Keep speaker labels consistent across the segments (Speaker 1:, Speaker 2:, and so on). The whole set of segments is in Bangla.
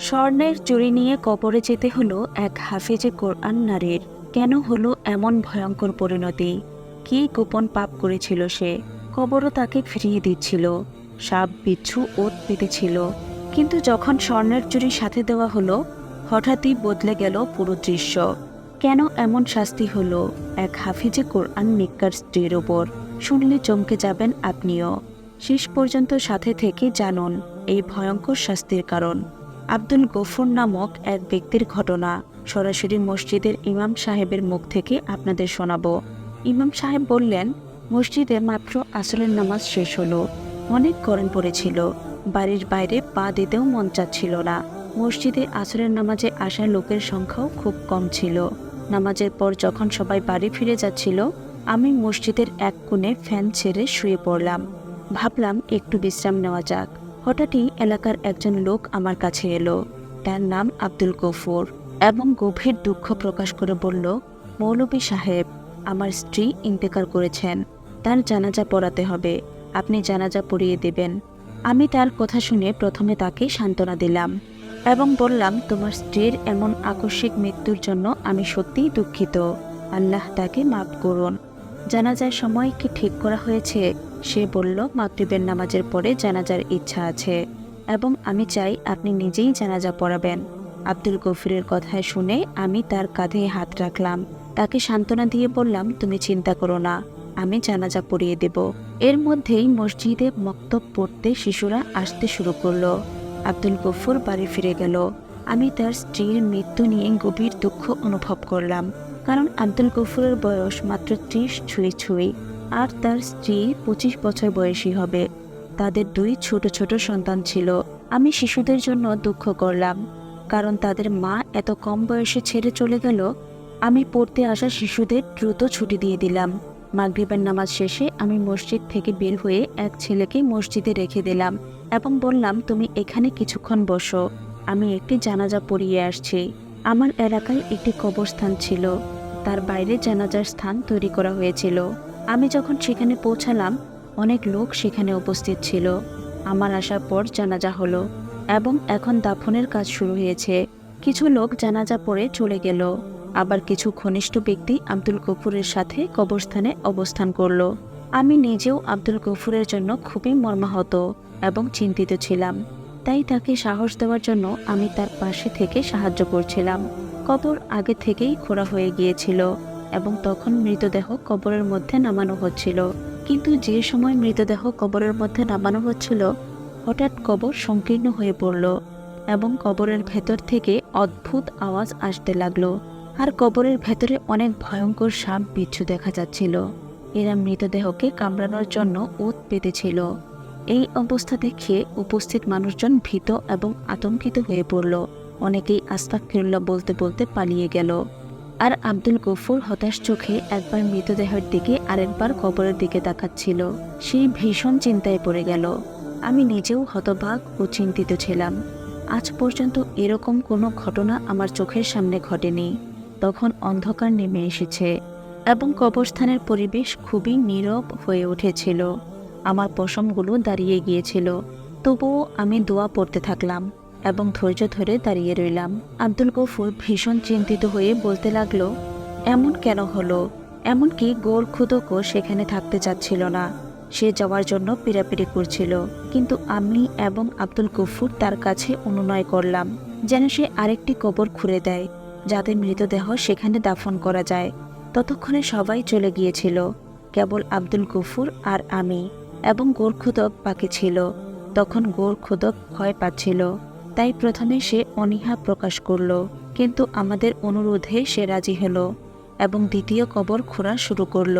Speaker 1: স্বর্ণের চুরি নিয়ে কবরে যেতে হলো এক হাফেজে কোরআন নারীর। কেন হলো এমন ভয়ঙ্কর পরিণতি? কী গোপন পাপ করেছিল সে? কবরও তাকে ফিরিয়ে দিচ্ছিল। সাপ, বিচ্ছু, ওত পেতেছিল। কিন্তু যখন স্বর্ণের চুরি সাথে দেওয়া হলো, হঠাৎই বদলে গেল পুরো দৃশ্য। কেন এমন শাস্তি হলো এক হাফিজে কোরআন নিকার স্ত্রীর ওপর? শুনলে চমকে যাবেন আপনিও। শেষ পর্যন্ত সাথে থেকে জানুন এই ভয়ঙ্কর শাস্তির কারণ। আব্দুল গফুর নামক এক ব্যক্তির ঘটনা। সরাসরি মসজিদের ইমাম সাহেবের মুখ থেকে আপনাদের শোনাবো। ইমাম সাহেব বললেন, মসজিদে মাত্র আসরের নামাজ শেষ হলো। অনেক গরম পড়েছিল। বাড়ির বাইরে পা দিতেও মন চাচ্ছিল না। মসজিদে আসরের নামাজে আসা লোকের সংখ্যাও খুব কম ছিল। নামাজের পর যখন সবাই বাড়ি ফিরে যাচ্ছিল, আমি মসজিদের এক কোণে ফ্যান ছেড়ে শুয়ে পড়লাম। ভাবলাম, একটু বিশ্রাম নেওয়া যাক। হঠাৎই এলাকার একজন লোক আমার কাছে এলো। তার নাম আব্দুল গফুর এবং গভীর দুঃখ প্রকাশ করে বলল মৌলবী সাহেব, আমার স্ত্রী ইন্তেকার করেছেন। তার জানাজা পড়াতে হবে। আপনি জানাজা পড়িয়ে দেবেন। আমি তার কথা শুনে প্রথমে তাকে সান্ত্বনা দিলাম এবং বললাম, তোমার স্ত্রীর এমন আকস্মিক মৃত্যুর জন্য আমি সত্যিই দুঃখিত। আল্লাহ তাকে মাফ করুন। জানাজার সময় কি ঠিক করা হয়েছে? সে বলল, মাগরিবের নামাজের পরে জানাজার ইচ্ছা আছে এবং আমি চাই আপনি নিজেই জানাজা পড়াবেন। আব্দুল গফিরের কথায় শুনে আমি তার কাঁধে হাত রাখলাম। তাকে সান্ত্বনা দিয়ে বললাম, তুমি চিন্তা করো না, আমি জানাজা পড়িয়ে দেব। এর মধ্যেই মসজিদে মক্তব পড়তে শিশুরা আসতে শুরু করল। আব্দুল গফুর বাড়ি ফিরে গেল। আমি তার স্ত্রীর মৃত্যু নিয়ে গভীর দুঃখ অনুভব করলাম, কারণ আব্দুল গফুরের বয়স মাত্র ত্রিশ ছুঁই ছুঁই। আর তার স্ত্রী পঁচিশ বছর বয়সী হবে। তাদের দুই ছোট ছোট সন্তান ছিল। আমি শিশুদের জন্য দুঃখ করলাম। কারণ তাদের মা এত কম বয়সে ছেড়ে চলে গেল, আমি পড়তে আসা শিশুদের দ্রুত ছুটি দিয়ে দিলাম। মাগরিবের নামাজ শেষে আমি মসজিদ থেকে বের হয়ে এক ছেলেকে মসজিদে রেখে দিলাম এবং বললাম, তুমি এখানে কিছুক্ষণ বসো। আমি একটি জানাজা পড়িয়ে আসছি। আমার এলাকায় একটি কবরস্থান ছিল। তার বাইরে জানাজার স্থান তৈরি করা হয়েছিল। আমি যখন সেখানে পৌঁছালাম, অনেক লোক সেখানে উপস্থিত ছিল। আমার আসার পর জানাজা হলো এবং এখন দাফনের কাজ শুরু হয়েছে। কিছু লোক জানাজা পড়ে চলে গেল। আবার কিছু ঘনিষ্ঠ ব্যক্তি আব্দুল গফুরের সাথে কবরস্থানে অবস্থান করল। আমি নিজেও আব্দুল গফুরের জন্য খুবই মর্মাহত এবং চিন্তিত ছিলাম। তাই তাকে সাহস দেওয়ার জন্য আমি তার পাশে থেকে সাহায্য করছিলাম। কবর আগে থেকেই খোঁড়া হয়ে গিয়েছিল। এবং তখন মৃতদেহ কবরের মধ্যে নামানো হচ্ছিল। কিন্তু যে সময় মৃতদেহ কবরের মধ্যে নামানো হচ্ছিল, হঠাৎ কবর সংকীর্ণ হয়ে পড়ল এবং কবরের ভেতর থেকে অদ্ভুত আওয়াজ আসতে লাগল। আর কবরের ভেতরে অনেক ভয়ঙ্কর সাপ বিচ্ছু দেখা যাচ্ছিল। এরা মৃতদেহকে কামড়ানোর জন্য ওত পেতেছিল। এই অবস্থা দেখে উপস্থিত মানুষজন ভীত এবং আতঙ্কিত হয়ে পড়ল। অনেকেই আস্তাক বলতে বলতে পালিয়ে গেল। আর আব্দুল গফুর হতাশ চোখে একবার মৃতদেহের দিকে আরেকবার কবরের দিকে তাকাচ্ছিল। সেই ভীষণ চিন্তায় পড়ে গেল। আমি নিজেও হতবাক ও চিন্তিত ছিলাম। আজ পর্যন্ত এরকম কোনো ঘটনা আমার চোখের সামনে ঘটেনি। তখন অন্ধকার নেমে এসেছে এবং কবরস্থানের পরিবেশ খুবই নীরব হয়ে উঠেছিল। আমার পশমগুলো দাঁড়িয়ে গিয়েছিল, তবুও আমি দোয়া পড়তে থাকলাম। এবং ধৈর্য ধরে দাঁড়িয়ে রইলাম। আব্দুল গফুর ভীষণ চিন্তিত হয়ে বলতে লাগল, এমন কেন হলো? এমনকি গোর খুদকও সেখানে থাকতে চাচ্ছিল না। সে যাওয়ার জন্য পিড়াপিড়ি করছিল। কিন্তু আমি এবং আব্দুল গফুর তার কাছে অনুনয় করলাম। যেন সে আরেকটি কবর খুঁড়ে দেয়, যাতে মৃতদেহ সেখানে দাফন করা যায়। ততক্ষণে সবাই চলে গিয়েছিল, কেবল আব্দুল গফুর আর আমি। এবং গোরখুদক বাকি ছিল। তখন গোরখুদক ভয় পাচ্ছিল। তাই প্রথমে সে অনীহা প্রকাশ করল, কিন্তু আমাদের অনুরোধে সে রাজি হলো এবং দ্বিতীয় কবর খোঁড়া শুরু করল।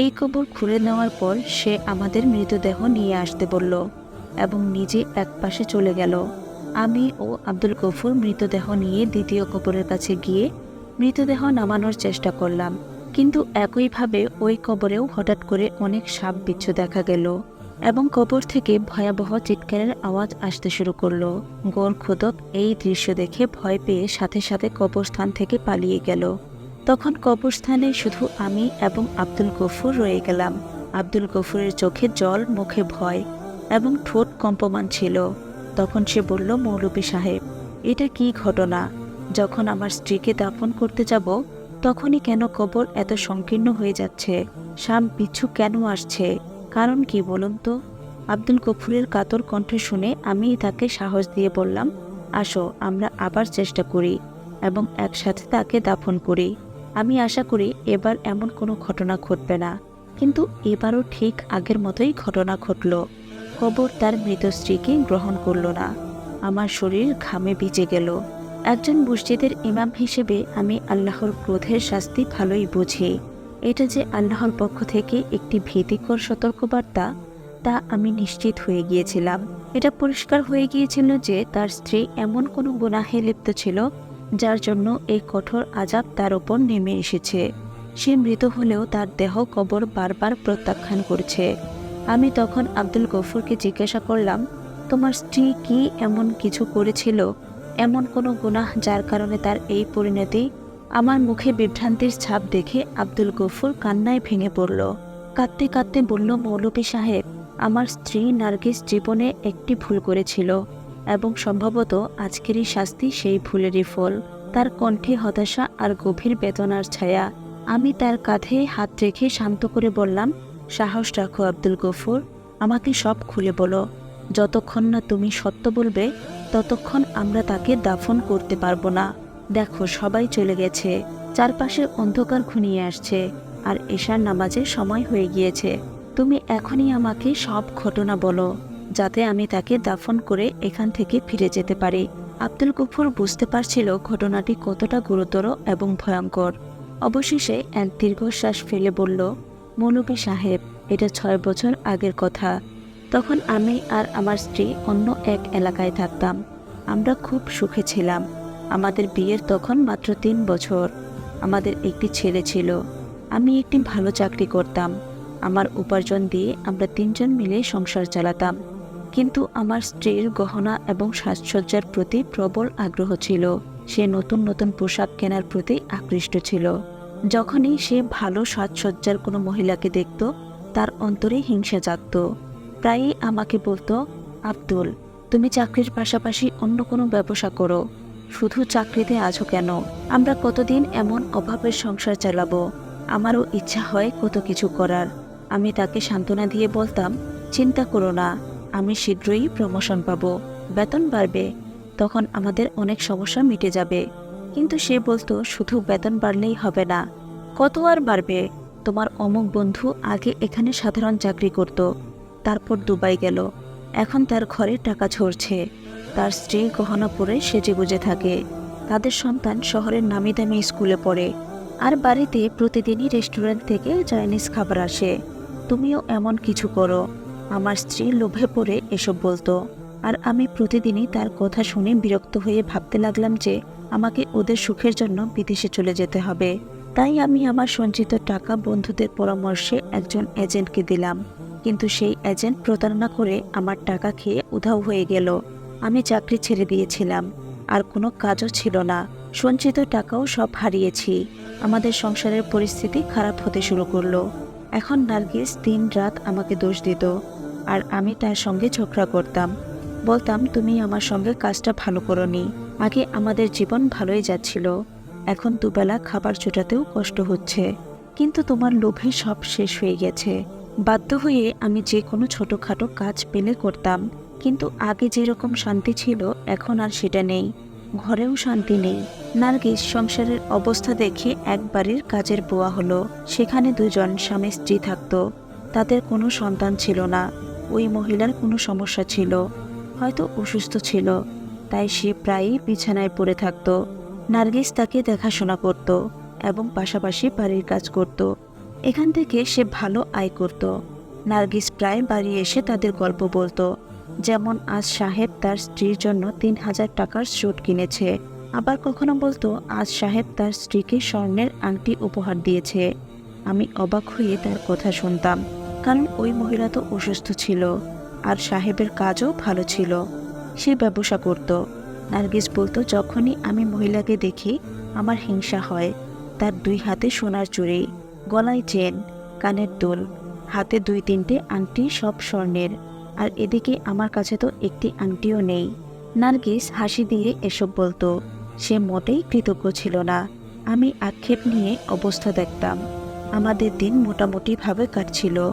Speaker 1: এই কবর খুঁড়ে নেওয়ার পর সে আমাদের মৃতদেহ নিয়ে আসতে বলল এবং নিজে এক পাশে চলে গেল। আমি ও আব্দুল গফুর মৃতদেহ নিয়ে দ্বিতীয় কবরের কাছে গিয়ে মৃতদেহ নামানোর চেষ্টা করলাম, কিন্তু একইভাবে ওই কবরেও হঠাৎ করে অনেক সাপ বিচ্ছু দেখা গেল। এবং কবর থেকে ভয়াবহ চিৎকারের আওয়াজ আসতে শুরু করল। গোর খুদক এই দৃশ্য দেখে ভয় পেয়ে সাথে সাথে কবরস্থান থেকে পালিয়ে গেল। তখন কবরস্থানে শুধু আমি এবং আব্দুল গফুর রয়ে গেলাম। আব্দুল গফুরের চোখে জল, মুখে ভয় এবং ঠোঁট কম্পমান ছিল। তখন সে বলল মৌলবী সাহেব, এটা কি ঘটনা? যখন আমার স্ত্রীকে দাফন করতে যাব, তখনই কেন কবর এত সংকীর্ণ হয়ে যাচ্ছে? শাম পিছু কেন আসছে? কারণ কি বলুন তো? আব্দুল গফুরের কাতর কণ্ঠ শুনে আমি তাকে সাহস দিয়ে বললাম, আসো, আমরা আবার চেষ্টা করি এবং একসাথে তাকে দাফন করি। আমি আশা করি এবার এমন কোনো ঘটনা ঘটবে না। কিন্তু এবারও ঠিক আগের মতোই ঘটনা ঘটল। কবর তার মৃত স্ত্রীকে গ্রহণ করল না। আমার শরীর ঘামে ভিজে গেল। একজন মসজিদের ইমাম হিসেবে আমি আল্লাহর ক্রোধের শাস্তি ভালোই বুঝি। এটা যে আল্লাহর পক্ষ থেকে একটি ভীতিকর সতর্কবার্তা, তা আমি নিশ্চিত হয়ে গিয়েছিলাম। এটা পরিষ্কার হয়ে গিয়েছিল যে তার স্ত্রী এমন কোনো গুনাহে লিপ্ত ছিল, যার জন্য এই কঠোর আজাব তার ওপর নেমে এসেছে। সে মৃত হলেও তার দেহ কবর বারবার প্রত্যাখ্যান করছে। আমি তখন আব্দুল গফুরকে জিজ্ঞাসা করলাম, তোমার স্ত্রী কি এমন কিছু করেছিল? এমন কোনো গুনাহ যার কারণে তার এই পরিণতি আমার মুখে বিভ্রান্তির ছাপ দেখে আব্দুল গফুর কান্নায় ভেঙে পড়ল। কাঁদতে কাঁদতে বলল মৌলবী সাহেব, আমার স্ত্রী নার্গিস জীবনে একটি ভুল করেছিল এবং সম্ভবত আজকেরই শাস্তি সেই ভুলেরই ফল। তার কণ্ঠে হতাশা আর গভীর বেদনার ছায়া। আমি তার কাঁধে হাত রেখে শান্ত করে বললাম, সাহস রাখো আব্দুল গফুর, আমাকে সব খুলে বলো। যতক্ষণ না তুমি সত্য বলবে, ততক্ষণ আমরা তাকে দাফন করতে পারব না। দেখো, সবাই চলে গেছে। চারপাশে অন্ধকার ঘনিয়ে আসছে, আর এশার নামাজের সময় হয়ে গিয়েছে। তুমি এখনই আমাকে সব ঘটনা বলো, যাতে আমি তাকে দাফন করে এখান থেকে ফিরে যেতে পারি। আব্দুল গফুর বুঝতে পারছিল ঘটনাটি কতটা গুরুতর এবং ভয়ঙ্কর। অবশেষে এক দীর্ঘশ্বাস ফেলে বলল মৌলবী সাহেব, এটা ছয় বছর আগের কথা। তখন আমি আর আমার স্ত্রী অন্য এক এলাকায় থাকতাম। আমরা খুব সুখে ছিলাম। আমাদের বিয়ের তখন মাত্র তিন বছর। আমাদের একটি ছেলে ছিল। আমি একটি ভালো চাকরি করতাম। আমার উপার্জন দিয়ে আমরা তিনজন মিলে সংসার চালাতাম। কিন্তু আমার স্ত্রীর গহনা এবং সাজসজ্জার প্রতি প্রবল আগ্রহ ছিল। সে নতুন নতুন পোশাক কেনার প্রতি আকৃষ্ট ছিল। যখনই সে ভালো সাজসজ্জার কোনো মহিলাকে দেখত, তার অন্তরে হিংসা জাগত। প্রায়ই আমাকে বলতো, আব্দুল, তুমি চাকরির পাশাপাশি অন্য কোনো ব্যবসা করো। শুধু চাকরিতে আছো কেন? আমরা কতদিন এমন অভাবের সংসার চালাবো? আমারও ইচ্ছা হয় কত কিছু করার। আমি তাকে সান্ত্বনা দিয়ে বলতাম, চিন্তা করো না, আমি শীঘ্রই প্রমোশন পাবো। বেতন বাড়বে, তখন আমাদের অনেক সমস্যা মিটে যাবে। কিন্তু সে বলতো, শুধু বেতন বাড়লেই হবে না। কত আর বাড়বে? তোমার অমুক বন্ধু আগে এখানে সাধারণ চাকরি করত, তারপর দুবাই গেল। এখন তার ঘরে টাকা ঝরছে। তার স্ত্রী গহনা পরে সেজে গুজে থাকে। তাদের সন্তান শহরের নামি দামি স্কুলে পড়ে। আর বাড়িতে প্রতিদিনই রেস্টুরেন্ট থেকে চাইনিজ খাবার আসে। তুমিও এমন কিছু করো। আমার স্ত্রী লোভে পড়ে এসব বলতো। আর আমি প্রতিদিনই তার কথা শুনে বিরক্ত হয়ে ভাবতে লাগলাম যে আমাকে ওদের সুখের জন্য বিদেশে চলে যেতে হবে। তাই আমি আমার সঞ্চিত টাকা বন্ধুদের পরামর্শে একজন এজেন্টকে দিলাম। কিন্তু সেই এজেন্ট প্রতারণা করে আমার টাকা খেয়ে উধাও হয়ে গেল। আমি চাকরি ছেড়ে দিয়েছিলাম। আর কোনো কাজও ছিল না। সঞ্চিত টাকাও সব হারিয়েছি। আমাদের সংসারের পরিস্থিতি খারাপ হতে শুরু করল। এখন নার্গিস দিন রাত আমাকে দোষ দিত। আর আমি তার সঙ্গে ঝগড়া করতাম। বলতাম, তুমি আমার সঙ্গে কাজটা ভালো করনি। আগে আমাদের জীবন ভালোই যাচ্ছিল। এখন দুবেলা খাবার জোটাতেও কষ্ট হচ্ছে। কিন্তু তোমার লোভে সব শেষ হয়ে গেছে। বাধ্য হয়ে আমি যে কোনো ছোটোখাটো কাজ পেলে করতাম। কিন্তু আগে যেরকম শান্তি ছিল, এখন আর সেটা নেই। ঘরেও শান্তি নেই। নার্গিস সংসারের অবস্থা দেখে এক বাড়ির কাজের বোয়া হলো। সেখানে দুজন স্বামী স্ত্রী থাকতো। তাদের কোনো সন্তান ছিল না। ওই মহিলার কোনো সমস্যা ছিল। হয়তো অসুস্থ ছিল। তাই সে প্রায়ই বিছানায় পড়ে থাকতো। নার্গিস তাকে দেখাশোনা করত এবং পাশাপাশি বাড়ির কাজ করত। এখান থেকে সে ভালো আয় করত। নার্গিস প্রায় বাড়ি এসে তাদের গল্প বলতো। যেমন আজ সাহেব তার স্ত্রীর জন্য তিন হাজার টাকার স্যুট কিনেছে। আবার কখনো বলতো, আজ সাহেব তার স্ত্রীকে স্বর্ণের আংটি উপহার দিয়েছে। আমি অবাক হয়ে তার কথা শুনতাম, কারণ ওই মহিলা তো অসুস্থ ছিল, আর সাহেবের কাজও ভালো ছিল। সে ব্যবসা করত। নার্গিস বলতো, যখনই আমি মহিলাকে দেখি, আমার হিংসা হয়। তার দুই হাতে সোনার চুড়ি, গলায় চেন, কানের দুল, হাতে দুই তিনটে আংটি সব স্বর্ণের। আর এদিকে আমার কাছে তো একটি আংটিও নেই। নার্গিস হাসি দিয়ে এসব বলতো। সে মোটেই কৃতজ্ঞ ছিল না। আমি আক্ষেপ নিয়ে অবস্থা দেখতাম। আমাদের দিন মোটামুটিভাবে কাটছিল।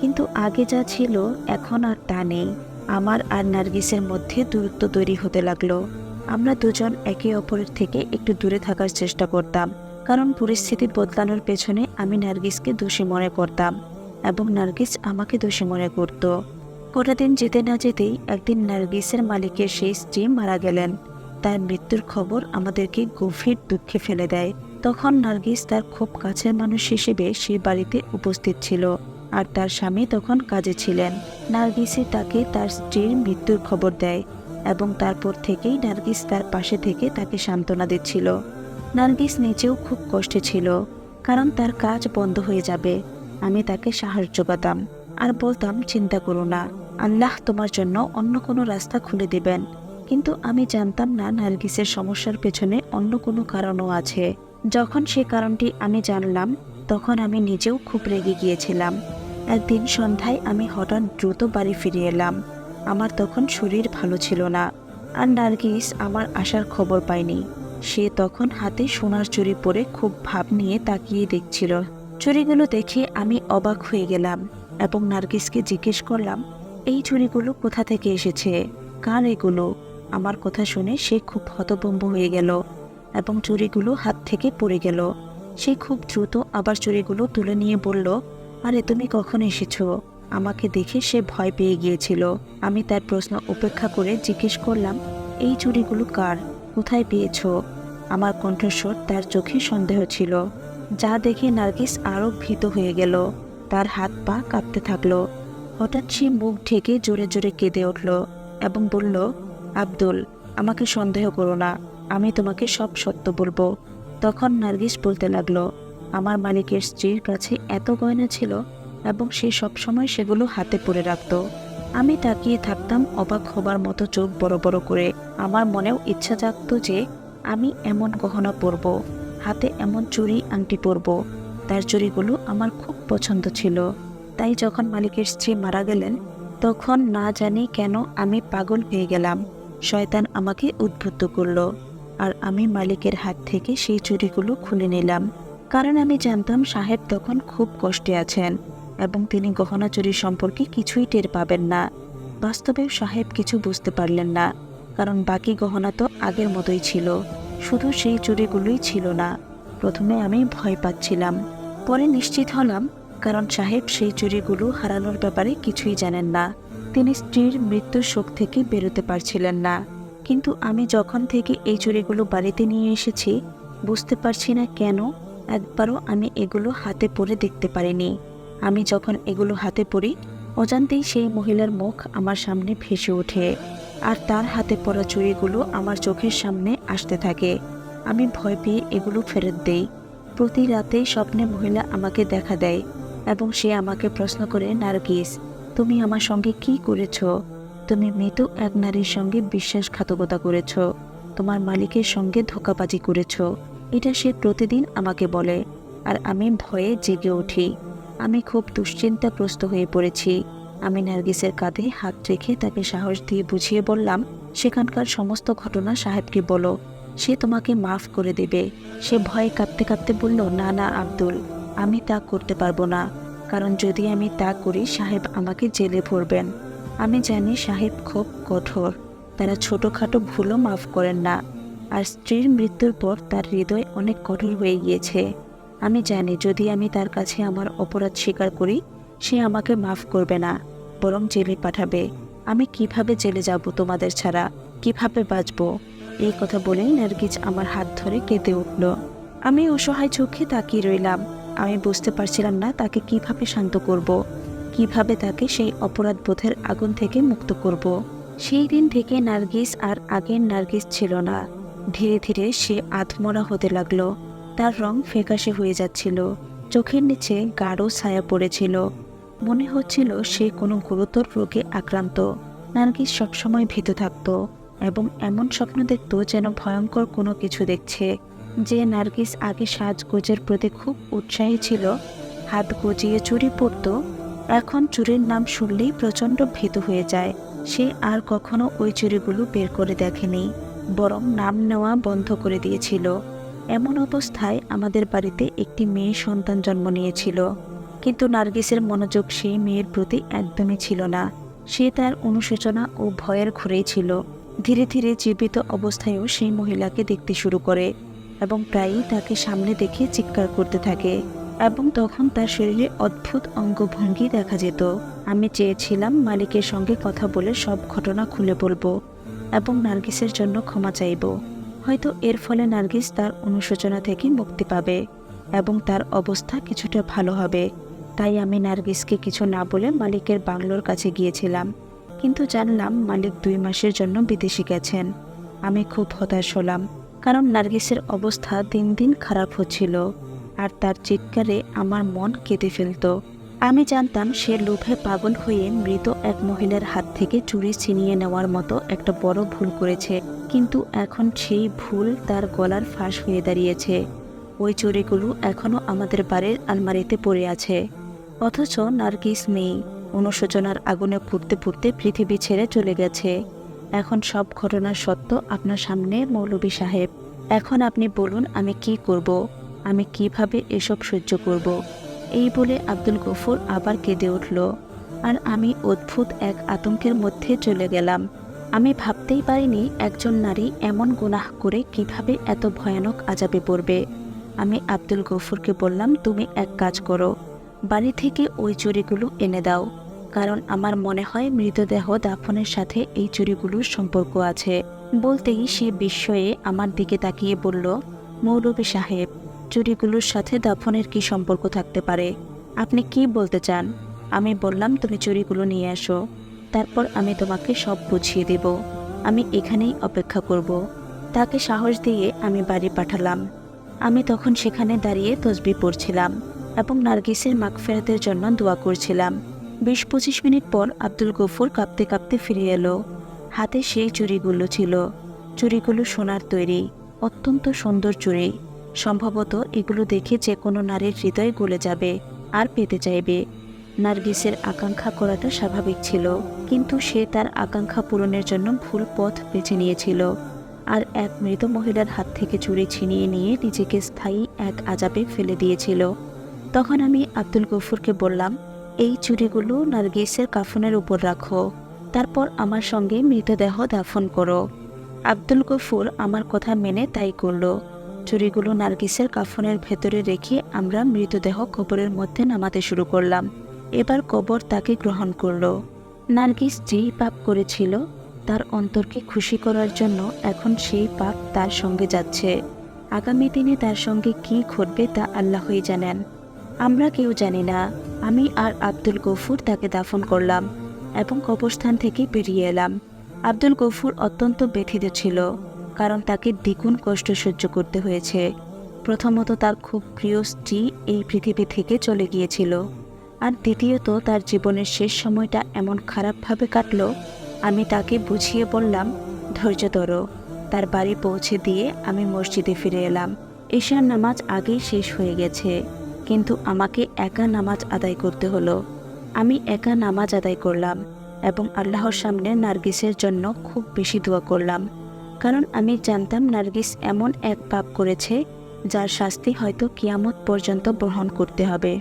Speaker 1: কিন্তু আগে যা ছিল, এখন আর তা নেই। আমার আর নার্গিসের মধ্যে দূরত্ব তৈরি হতে লাগল। আমরা দুজন একে অপরের থেকে একটু দূরে থাকার চেষ্টা করতাম। কারণ পরিস্থিতি বদলানোর পেছনে আমি নার্গিসকে দোষী মনে করতাম এবং নার্গিস আমাকে দোষী মনে করত। কটা দিন যেতে না যেতেই একদিন নার্গিসের মালিকের সেই স্ত্রী মারা গেলেন। তার মৃত্যুর খবর আমাদেরকে গভীর দুঃখে ফেলে দেয়। তখন নার্গিস তার খুব কাছের মানুষ হিসেবে সেই বাড়িতে উপস্থিত ছিল আর তার স্বামী তখন কাজে ছিলেন। নার্গিসে তাকে তার স্ত্রীর মৃত্যুর খবর দেয় এবং তারপর থেকেই নার্গিস তার পাশে থেকে তাকে সান্ত্বনা দিচ্ছিল। নার্গিস নিজেও খুব কষ্টে ছিল, কারণ তার কাজ বন্ধ হয়ে যাবে। আমি তাকে সাহায্য যোগাতাম আর বলতাম, চিন্তা করো না আল্লাহ তোমার জন্য অন্য কোনো রাস্তা খুলে দেবেন। কিন্তু আমি জানতাম না নার্গিসের সমস্যার পেছনে অন্য কোনো কারণও আছে। যখন সে কারণটি আমি জানলাম, তখন আমি নিজেও খুব রেগে গিয়েছিলাম। একদিন সন্ধ্যায় আমি হঠাৎ দ্রুত বাড়ি ফিরে এলাম। আমার তখন শরীর ভালো ছিল না, আর নার্গিস আমার আসার খবর পায়নি। সে তখন হাতে সোনার চুরি পরে খুব ভাব নিয়ে তাকিয়ে দেখছিল। চুরিগুলো দেখে আমি অবাক হয়ে গেলাম এবং নার্গিসকে জিজ্ঞেস করলাম এই চুরিগুলো কোথা থেকে এসেছে? কার এগুলো? আমার কথা শুনে সে খুব হতভম্ব হয়ে গেল এবং চুরিগুলো হাত থেকে পড়ে গেল। সে খুব দ্রুত আবার চুরিগুলো তুলে নিয়ে বলল, আরে, তুমি কখন এসেছ? আমাকে দেখে সে ভয় পেয়ে গিয়েছিল। আমি তার প্রশ্ন উপেক্ষা করে জিজ্ঞেস করলাম, এই চুড়িগুলো কার? কোথায় পেয়েছ? আমার কণ্ঠস্বর তার চোখে সন্দেহ ছিল। যা দেখে নার্গিস আরও ভীত হয়ে গেল। তার হাত পা কাঁপতে থাকল। হঠাৎ সে মুখ ঢেকে জোরে জোরে কেঁদে উঠল এবং বলল, আব্দুল, আমাকে সন্দেহ করো না, আমি তোমাকে সব সত্য বলব। তখন নার্গিস বলতে লাগল, আমার মালিকের স্ত্রীর কাছে এত গয়না ছিল এবং সে সবসময় সেগুলো হাতে পরে রাখত। আমি তাকিয়ে থাকতাম অবাক হবার মতো চোখ বড় বড় করে। আমার মনেও ইচ্ছা জাগত যে আমি এমন গহনা পরব, হাতে এমন চুরি আংটি পরব। তার চুরিগুলো আমার খুব পছন্দ ছিল। তাই যখন মালিকের স্ত্রী মারা গেলেন, তখন না জানি কেন আমি পাগল হয়ে গেলাম। শয়তান আমাকে উদ্বুদ্ধ করল, আর আমি মালিকের হাত থেকে সেই চুরিগুলো খুলে নিলাম। কারণ আমি জানতাম সাহেব তখন খুব কষ্টে আছেন, এবং তিনি গহনা চুরি সম্পর্কে কিছুই টের পাবেন না। বাস্তবেও সাহেব কিছু বুঝতে পারলেন না, কারণ বাকি গহনা তো আগের মতোই ছিল, শুধু সেই চুরিগুলোই ছিল না। প্রথমে আমি ভয় পাচ্ছিলাম, পরে নিশ্চিত হলাম কারণ সাহেব সেই চুরিগুলো হারানোর ব্যাপারে কিছুই জানেন না। তিনি স্ত্রীর মৃত্যুর শোক থেকে বেরোতে পারছিলেন না। কিন্তু আমি যখন থেকে এই চুরিগুলো বাড়িতে নিয়ে এসেছি, বুঝতে পারছি না কেন একবারও আমি এগুলো হাতে পরে দেখতে পারিনি। আমি যখন এগুলো হাতে পড়ি অজান্তেই সেই মহিলার মুখ আমার সামনে ভেসে ওঠে আর তার হাতে পড়া চুরিগুলো আমার চোখের সামনে আসতে থাকে। আমি ভয় পেয়ে এগুলো ফেরত দেই। প্রতি রাতেই স্বপ্নে মহিলা আমাকে দেখা দেয়। এবং সে আমাকে প্রশ্ন করে নার্গিস তুমি আমার সঙ্গে কি করেছ? তুমি মৃত এক নারীর সঙ্গে বিশ্বাসঘাতকতা করেছ। তোমার মালিকের সঙ্গে ধোকাবাজি করেছ। এটা সে প্রতিদিন আমাকে বলে, আর আমি ভয়ে জেগে উঠি। আমি খুব দুশ্চিন্তাগ্রস্ত হয়ে পড়েছি। আমি নার্গিসের কাঁধে হাত রেখে তাকে সাহস দিয়ে বুঝিয়ে বললাম, সেখানকার সমস্ত ঘটনা সাহেবকে বলো। সে তোমাকে মাফ করে দেবে। সে ভয়ে কাঁপতে কাঁপতে বলল, না না, আব্দুল। আমি তা করতে পারব না। কারণ যদি আমি তা করি, সাহেব আমাকে জেলে ভরবেন। আমি জানি সাহেব খুব কঠোর। তারা ছোটোখাটো ভুলও মাফ করেন না। আর স্ত্রীর মৃত্যুর পর তার হৃদয় অনেক কঠোর হয়ে গিয়েছে। আমি জানি যদি আমি তার কাছে আমার অপরাধ স্বীকার করি, সে আমাকে মাফ করবে না, বরং জেলে পাঠাবে। আমি কীভাবে জেলে যাব তোমাদের ছাড়া? কীভাবে বাঁচব? এই কথা বলেই নার্গিজ আমার হাত ধরে কেঁদে উঠল। আমি অসহায় চোখে তাকিয়ে রইলাম। আমি বুঝতে পারছিলাম না তাকে কীভাবে শান্ত করব। কীভাবে তাকে সেই অপরাধ বোধের আগুন থেকে মুক্ত করব। সেই দিন থেকে নার্গিস আর আগের নার্গিস ছিল না। ধীরে ধীরে সে আধমরা হতে লাগল। তার রং ফেকাশে হয়ে যাচ্ছিল। চোখের নিচে গাঢ় ছায়া পড়েছিল। মনে হচ্ছিল সে কোনো গুরুতর রোগে আক্রান্ত। নার্গিস সবসময় ভীত থাকত এবং এমন স্বপ্ন দেখত যেন ভয়ঙ্কর কোনো কিছু দেখছে। যে নার্গিস আগে সাজগোজের প্রতি খুব উৎসাহী ছিল, হাত গজিয়ে চুরি পরত, এখন চুরির নাম শুনলেই প্রচণ্ড ভীত হয়ে যায়। সে আর কখনো ওই চুরিগুলো বের করে দেখেনি, বরং নাম নেওয়া বন্ধ করে দিয়েছিল। এমন অবস্থায় আমাদের বাড়িতে একটি মেয়ে সন্তান জন্ম নিয়েছিল। কিন্তু নার্গিসের মনোযোগ সেই মেয়ের প্রতি একদমই ছিল না। সে তার অনুশোচনা ও ভয়ের ঘুরেই ছিল। ধীরে ধীরে জীবিত অবস্থায়ও সেই মহিলাকে দেখতে শুরু করে। এবং প্রায়ই তাকে সামনে দেখে চিৎকার করতে থাকে এবং তখন তার শরীরে অদ্ভুত অঙ্গভঙ্গি দেখা যেত। আমি চেয়েছিলাম মালিকের সঙ্গে কথা বলে সব ঘটনা খুলে বলব এবং নার্গিসের জন্য ক্ষমা চাইব। হয়তো এর ফলে নার্গিস তার অনুশোচনা থেকে মুক্তি পাবে এবং তার অবস্থা কিছুটা ভালো হবে। তাই আমি নার্গিসকে কিছু না বলে মালিকের বাংলোর কাছে গিয়েছিলাম। কিন্তু জানলাম মালিক দুই মাসের জন্য বিদেশে গেছেন। আমি খুব হতাশ হলাম। কারণ নার্গিসের অবস্থা দিন দিন খারাপ হচ্ছিল আর তার চিৎকারে আমার মন কেঁদে ফেলত। আমি জানতাম সে লোভে পাগল হয়ে মৃত এক মহিলার হাত থেকে চুরি ছিনিয়ে নেওয়ার মতো একটা বড় ভুল করেছে, কিন্তু এখন সেই ভুল তার গলার ফাঁস হয়ে দাঁড়িয়েছে। ওই চুরিগুলো এখনও আমাদের বাড়ির আলমারিতে পড়ে আছে। অথচ নার্গিস নেই, অনুশোচনার আগুনে পুড়তে পুড়তে পৃথিবী ছেড়ে চলে গেছে। এখন সব ঘটনা সত্য আপনার সামনে মৌলবী সাহেব। এখন আপনি বলুন, আমি কি করব? আমি কীভাবে এসব সহ্য করব? এই বলে আব্দুল গফুর আবার কেঁদে উঠল। আর আমি অদ্ভুত এক আতঙ্কের মধ্যে চলে গেলাম। আমি ভাবতেই পারিনি একজন নারী এমন গুনাহ করে কীভাবে এত ভয়ানক আজাবে পড়বে। আমি আব্দুল গফুরকে বললাম, তুমি এক কাজ করো, বাড়ি থেকে ওই চুরিগুলো এনে দাও। কারণ আমার মনে হয় মৃতদেহ দাফনের সাথে এই চুরিগুলোর সম্পর্ক আছে। বলতেই সে বিস্ময়ে আমার দিকে তাকিয়ে বলল মৌলবী সাহেব, চুরিগুলোর সাথে দাফনের কি সম্পর্ক থাকতে পারে? আপনি কি বলতে চান? আমি বললাম, তুমি চুরিগুলো নিয়ে আসো তারপর আমি তোমাকে সব বুঝিয়ে দেব। আমি এখানেই অপেক্ষা করব। তাকে সাহস দিয়ে আমি বাড়ি পাঠালাম। আমি তখন সেখানে দাঁড়িয়ে তসবি পড়ছিলাম এবং নার্গিসের মাগফেরাতের জন্য দোয়া করছিলাম। বিশ পঁচিশ মিনিট পর আব্দুল গফুর কাঁপতে কাঁপতে ফিরে এলো। হাতে সেই চুড়িগুলো ছিল। চুড়িগুলো সোনার তৈরি, অত্যন্ত সুন্দর চুড়ি। সম্ভবত এগুলো দেখে যে কোনো নারীর হৃদয় গলে যাবে, আর পেতে চাইবে। নার্গিসের আকাঙ্ক্ষা করাটা স্বাভাবিক ছিল, কিন্তু সে তার আকাঙ্ক্ষা পূরণের জন্য ভুল পথ বেছে নিয়েছিল। আর এক মৃত মহিলার হাত থেকে চুরি ছিনিয়ে নিয়ে নিজেকে স্থায়ী এক আজাবে ফেলে দিয়েছিল। তখন আমি আব্দুল গফুরকে বললাম এই চুড়িগুলো নার্গিসের কাফনের উপর রাখো। তারপর আমার সঙ্গে মৃতদেহ দাফন করো। আব্দুল গফুর আমার কথা মেনে তাই করল। চুড়িগুলো নার্গিসের কাফনের ভেতরে রেখে আমরা মৃতদেহ কবরের মধ্যে নামাতে শুরু করলাম। এবার কবর তাকে গ্রহণ করল। নার্গিস যেই পাপ করেছিল, তার অন্তরকে খুশি করার জন্য এখন সেই পাপ তার সঙ্গে যাচ্ছে। আগামী দিনে তার সঙ্গে কি ঘটবে তা আল্লাহই জানেন। আমরা কেউ জানি না। আমি আর আব্দুল গফুর তাকে দাফন করলাম এবং কবরস্থান থেকে বেরিয়ে এলাম। আব্দুল গফুর অত্যন্ত ব্যথিত ছিল, কারণ তাকে দ্বিগুণ কষ্ট সহ্য করতে হয়েছে। প্রথমত তার খুব প্রিয় স্ত্রী এই পৃথিবী থেকে চলে গিয়েছিল। আর দ্বিতীয়ত তার জীবনের শেষ সময়টা এমন খারাপভাবে কাটল, আমি তাকে বুঝিয়ে বললাম, ধৈর্য ধরো। তার বাড়ি পৌঁছে দিয়ে আমি মসজিদে ফিরে এলাম। ঈশার নামাজ আগেই শেষ হয়ে গেছে। কিন্তু আমাকে একা নামাজ আদায় করতে হলো। আমি একা নামাজ আদায় করলাম এবং আল্লাহর সামনে নার্গিসের জন্য খুব বেশি দোয়া করলাম। কারণ আমি জানতাম নার্গিস এমন এক পাপ করেছে, যার শাস্তি হয়তো কিয়ামত পর্যন্ত বহন করতে হবে।